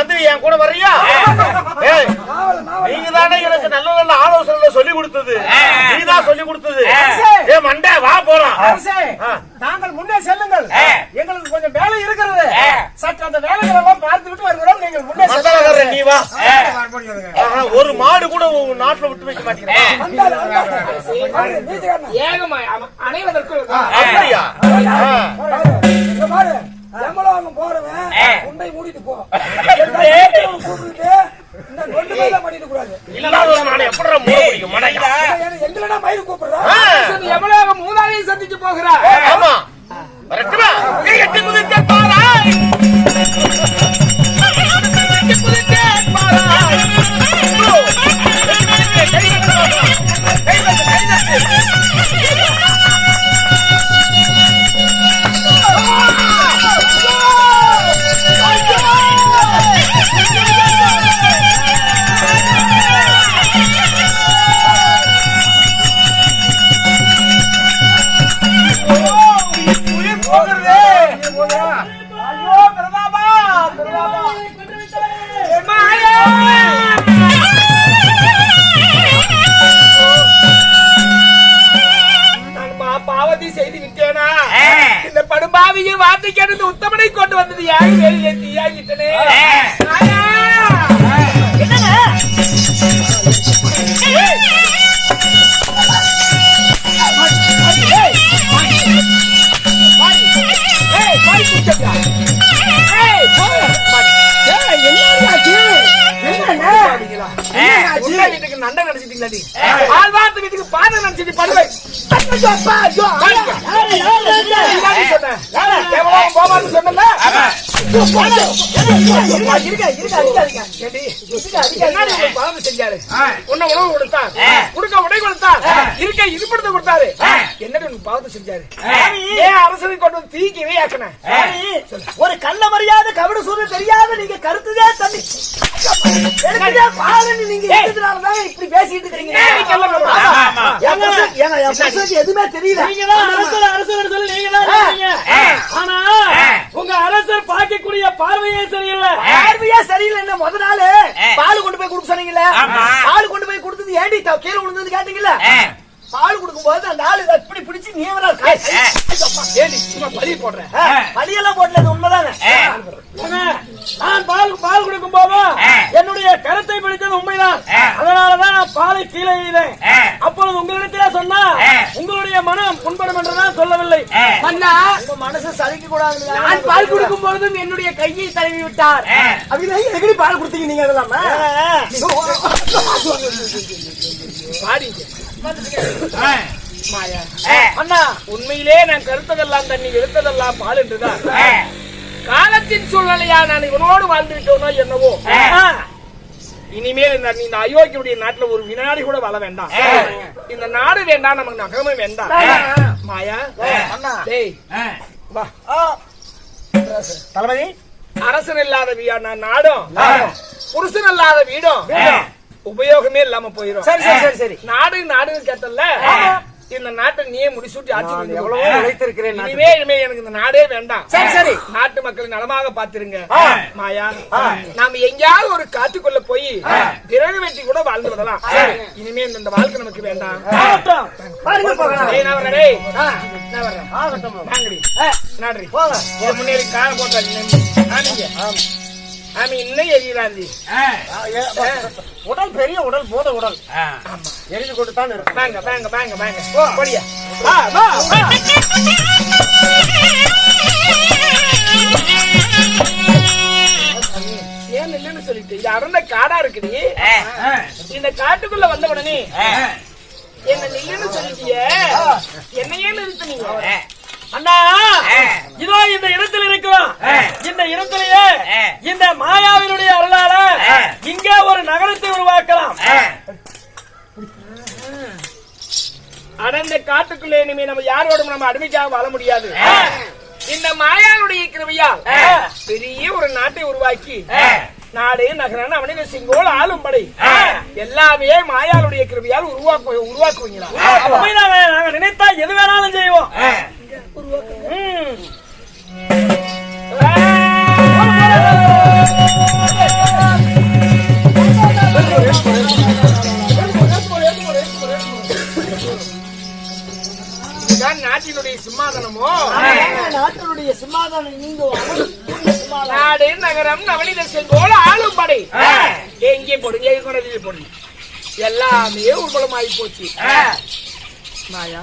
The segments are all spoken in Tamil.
மந்திரி என் கூட வர்றியா? ஏய் நீங்க தானே எனக்கு நல்ல நல்ல ஆலோசனை சொல்லி கொடுத்தது. நீ தான் சொல்லி கொடுத்தது. ஏ மண்டே வா போலாம். தாங்கள் முன்னே செல்லுங்கள். எங்களுக்கு கொஞ்சம் வேலை இருக்கிறது. சற்று அந்த வேலைகள் எல்லாம் பார்த்து விட்டு வருகிறோம். நீங்கள் முன்னே மந்தரகாரன் நீ வா. ஒரு மாடு கூட நாட்டுல விட்டு வைக்க. நீதிகாரன். ஏகமா அனைவதற்கும் அப்படியா? எம்மலோகம் போறவன் உண்டை மூடிட்டு போ. கூப்பிட்டுட்டு இந்த நொண்டு மேல பண்ணிட்டு கூடாது. எங்களடா மயிறு கூப்பிடுறா? ஆ. எவ்வளவு மூதாதையை சந்திச்சு போகிறார்? ஆமா. வரட்டுமா? கை கேட்டு கொண்டு வந்தது யாரு? வேறு என் தீயாகிட்டனே வீட்டுக்கு நண்டை நினைச்சிட்டீங்களா நீ ஆழ்வார்த்து வீட்டுக்கு பாதை நினைச்சிட்டு படுவை போவான்னு சொன்னல பாவம் செஞ்சாரு உன்னை உணவு கொடுத்தார் குடுக்க உடை கொடுத்தார் இருக்க இருப்பிடத்தை கொடுத்தாரு என்னடி உனக்கு பாவத்தை செஞ்சாரு ஏன் கொண்டு வந்து தீக்கி இவையாக்கின ஒரு கள்ள மரியாதை கவிட சூழ்நிலை தெரியாத நீங்க கருத்துதே தண்ணி இப்படி பேசிட்டு இருக்கீங்க எதுவுமே தெரியல அரசர் சொல்லி நீங்க. ஆனா உங்க அரசர் பார்க்கக்கூடிய பார்வையே சரியில்லை. பார்வையா சரியில்லை முத நாள்? பால் கொண்டு போய் கொடுக்க சொன்னீங்கல்ல? பால் கொண்டு போய் கொடுத்தது ஏண்டி த- கீழே விழுந்தது கேட்டீங்கல்ல? பால் கொடுக்கும் போது அந்த ஆளு அப்படி பிடிச்சு நீவரா ஏண்டி சும்மா பழி போடுறேன் வழியெல்லாம் போட்டது உண்மைதானே? நான் பால் பால் கொடுக்கும் போது என்னுடைய கருத்தை பிடித்தது உண்மைதான் அதனாலதான் நான் பாலை கீழே எறிந்தேன் அப்பொழுது உங்களிடத்திலே சொன்னா உங்களுடைய மனம் புண்படும் என்றுதான் சொல்லவில்லை மன்னா உங்க மனசு சலிக்க கூடாது நான் பால் கொடுக்கும் பொழுதும் என்னுடைய கையை தடவி விட்டார் அப்படின்னா எப்படி பால் கொடுத்தீங்க நீங்க அதெல்லாம் பாடிங்க மாயா அண்ணா உண்மையிலே நான் கருத்ததெல்லாம் தண்ணி எடுத்ததெல்லாம் பால் என்றுதான் காலத்தின் சூழ்நிலையா நான் இவனோடு வாழ்ந்து விட்டோனோ என்னவோ இனிமேல் இந்த இந்த அயோக்கியுடைய நாட்டுல ஒரு வினாடி கூட வாழ வேண்டாம். இந்த நாடு வேண்டாம் நமக்கு நகரமும் வேண்டாம். மாயா அண்ணா டேய் வா. தளபதி? அரசன் இல்லாத வீ- நா- நாடும். புருஷன் இல்லாத வீடும். உபயோகமே இல்லாம போயிரும். சரி சரி சரி சரி. நாடு நாடுன்னு கேட்டல இந்த நாட்டை நீயே முடிசூட்டி ஆட்சி எவ்வளவோ. உழைத்திருக்கிறேன். இனிமே இனிமே எனக்கு இந்த நாடே வேண்டாம். சரி, சரி. நாட்டு மக்கள் நலமாக பாத்துருங்க மாயா நாம எங்கேயாவது ஒரு காட்டுக்குள்ள போய் விறகு வெட்டி கூட வாழ்ந்து விடலாம் இனிமே இந்த வாழ்க்கை நமக்கு வேண்டாம். முன்னேறி காலை போட்டா நின்னு. ஆமிங்க. ஆமி இன்னும் எரியுறாந்தி உடல் பெரிய உடல் போத உடல். எரிஞ்சு கொண்டு தான் இருக்கு. வாங்க வாங்க வாங்க வாங்க. போடியா. வா வா வா. ஏன் இல்லைன்னு சொல்லிட்டு இது அடர்ந்த காடா இருக்குடி இந்த காட்டுக்குள்ள வந்த உடனே என்ன நில்லுன்னு சொல்லிட்டியே. என்ன ஏன் நிறுத்துனீங்க. அண்ணா இதோ இந்த இடத்தில் இருக்கிறோம். இந்த இடத்திலேயே இந்த மாயாவினுடைய அருளால இங்கே ஒரு நகரத்தை உருவாக்கலாம். அடர்ந்த காட்டுக்குள்ளே இனிமே நம்ம யாரோடும் நம்ம அடிமைக்காக வாழ முடியாது. இந்த மாயாளுடைய கிருபையால் பெரிய ஒரு நாட்டை உருவாக்கி நாடு நகரம் அவனிக சிங்கோல் ஆளும் படை. எல்லாமே மாயாளுடைய கிருபையால் உருவாக்கு உருவாக்குவீங்களா? நாங்க நினைத்தா எது வேணாலும் செய்வோம். நாட்டினுடைய சிம்மாதனமோ? நாட்டினுடைய சிம்மாதனம் நாடு நகரம் நவனிதர்சன் போல ஆளும் படை. எங்கே போடுங்க கொண்டதில் போடுங்க எல்லாமே உருவலமாகி போச்சு. மாயா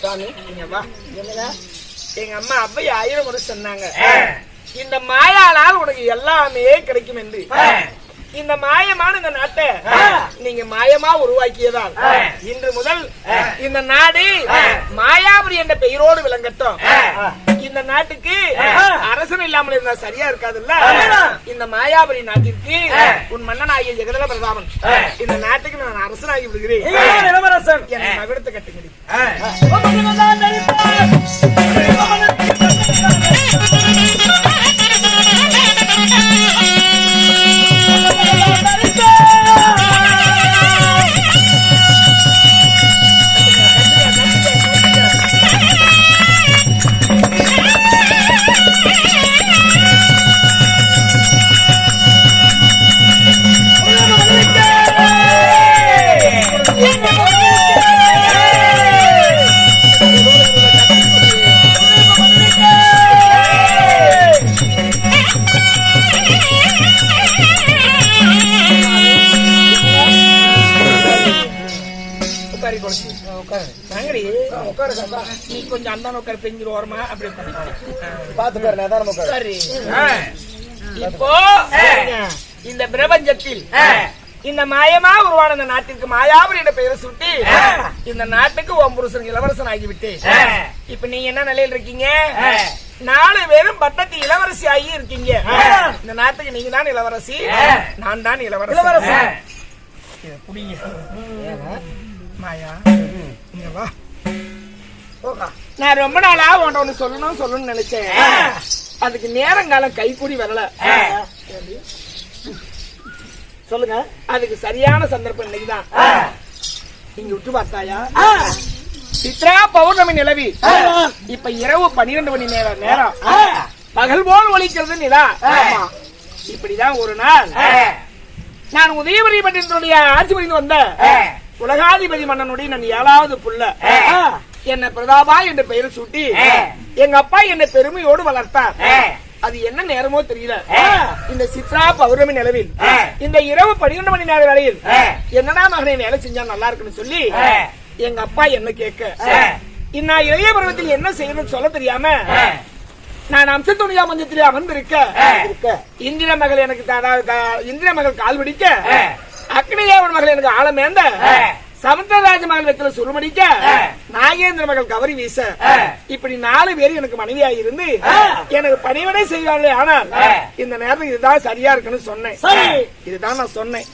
சாமி நீங்க எங்க அம்மா அப்பா ஆயிரம் முறை சொன்னாங்க. இந்த மாயாளால் உனக்கு எல்லாமே கிடைக்கும் என்று. இந்த மாயமான இந்த நாட்டை நீங்க மாயமா உருவாக்கியதால் இன்று முதல் இந்த நாடு மாயாபுரி என்ற பெயரோடு விளங்கட்டும். இந்த நாட்டுக்கு அரசன் இல்லாமல் இருந்தா சரியா இருக்காதுல்ல? இந்த மாயாபுரி நாட்டிற்கு உன் மன்னனாகிய ஜெகதல பிரதாமன் இந்த நாட்டுக்கு நான் அரசனாகி விடுகிறேன். இளவரசன். மகுடத்தை கட்டுகிறேன் உட்காரி உட்காரு நீ கொஞ்சம் அந்த உட்காரு பெஞ்சிரு ஓரமா அப்படி. பாத்து பாரு நான். இப்போ இந்த பிரபஞ்சத்தில் இந்த மாயமா உருவான இந்த நாட்டிற்கு மாயாபுரி என்ற பெயரை சுட்டி இந்த நாட்டுக்கு ஓம் புருஷன் இளவரசன் ஆகிவிட்டு இப்ப நீங்க என்ன நிலையில இருக்கீங்க நாலு பேரும் பட்டத்து இளவரசி ஆகி இருக்கீங்க இந்த நாட்டுக்கு நீங்க தான் இளவரசி நான் தான் இளவரசி புடிங்க மாயா இங்க வா நான் ரொம்ப நாளா உன்ட்ட ஒண்ணு சொல்லணும் சொல்லணும்னு நினைச்சேன். அதுக்கு நேரங்காலம் கைக்கூடி வரல. சொல்லுங்க. அதுக்கு சரியான சந்தர்ப்பம் இன்னைக்குதான். இங்க விட்டு பார்த்தாயா? சித்ரா பௌர்ணமி நிலவி. இப்ப இரவு பன்னிரண்டு மணி நேரம். நேரம் பகல் போல் ஒலிக்கிறது நிலா. இப்படிதான் ஒரு நாள். நான் உதயபுரி பட்டினத்துடைய ஆட்சி புரிந்து வந்த உலகாதிபதி மன்னனுடைய நான் ஏழாவது புள்ள. என்ன பிரதாபா என்ற பெயரை சூட்டி எங்க அப்பா என்னை பெருமையோடு வளர்த்தார். அது என்ன நேரமோ தெரியல. இந்த சித்ரா பௌர்ணமி நிலவில் இந்த இரவு பன்னிரண்டு மணி நேர வேளையில் என்னடா மகனை வேலை செஞ்சா நல்லா இருக்குன்னு சொல்லி எங்க அப்பா என்ன கேட்க நான் இளைய பருவத்தில் என்ன செய்யணும்னு சொல்ல தெரியாம நான் அம்சத்துணியா மஞ்சத்திலே அமர்ந்திருக்க இருக்க. இந்திர மகள் எனக்கு இந்திர மகள் கால் பிடிக்க அக்னிதேவன் மகள் எனக்கு ஆழமேந்த சமுத்திரராஜ மகள் வெத்தில சுருமடிக்க நாகேந்திர மகள் கவரி வீச இப்படி நாலு பேர் எனக்கு மனைவியா இருந்து எனக்கு பணிவிடை செய்வார்களே ஆனால் இந்த நேரம் இதுதான் சரியா இருக்குன்னு சொன்னேன். இதுதான் நான் சொன்னேன்.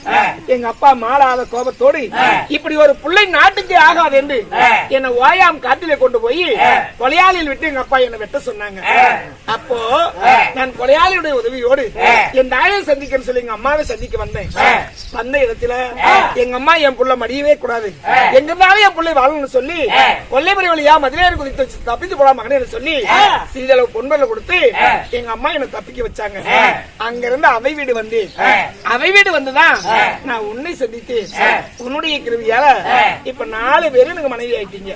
எங்க அப்பா மாளாத கோபத்தோடு இப்படி ஒரு பிள்ளை நாட்டுக்கு ஆகாது என்று என்னை ஓயாம் காட்டிலே கொண்டு போய் கொலையாளியில் விட்டு எங்க அப்பா என்னை வெட்ட சொன்னாங்க. அப்போ நான் கொலையாளியுடைய உதவியோடு என் தாயை சந்திக்கன்னு சொல்லி எங்க அம்மாவை சந்திக்க வந்தேன். வந்த இடத்துல எங்க அம்மா என் புள்ள மடியவே கூடாது. எங்க இருந்தாலும் என் பிள்ளை வாழணும்னு சொல்லி கொல்லைமறை வழியா மதுரையார் குதித்து வச்சு தப்பித்து போலாம் மகனே சொல்லி சிறிதளவு பொன்பல கொடுத்து எங்க அம்மா என்ன தப்பிக்க வச்சாங்க. அங்க இருந்து அவை வீடு வந்து அவை வீடு வந்துதான் நான் உன்னை சந்தித்து உன்னுடைய கிருவியால இப்ப நாலு பேரும் எனக்கு மனைவி ஆயிட்டீங்க.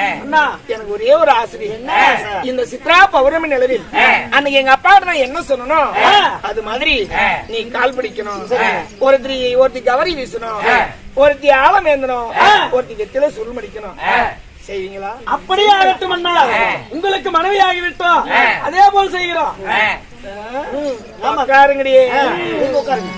அண்ணா எனக்கு ஒரே ஒரு ஆசிரியர் என்ன? இந்த சித்ரா பௌர்ணமி நிலவில் அன்னைக்கு எங்க அப்பா நான் என்ன சொல்லணும்? அது மாதிரி நீ கால் பிடிக்கணும். ஒருத்தி ஒருத்தி கவரி வீசணும். ஒருத்தி ஆழம் ஏந்தணும். ஒருத்தி வெத்தில சுருள் மடிக்கணும். செய்வீங்களா? அப்படியே ஆகட்டும் அண்ணா. உங்களுக்கு மனைவி ஆகிவிட்டோம் அதே போல் செய்கிறோம். உட்காருங்கடி. நீங்க உட்காருங்க.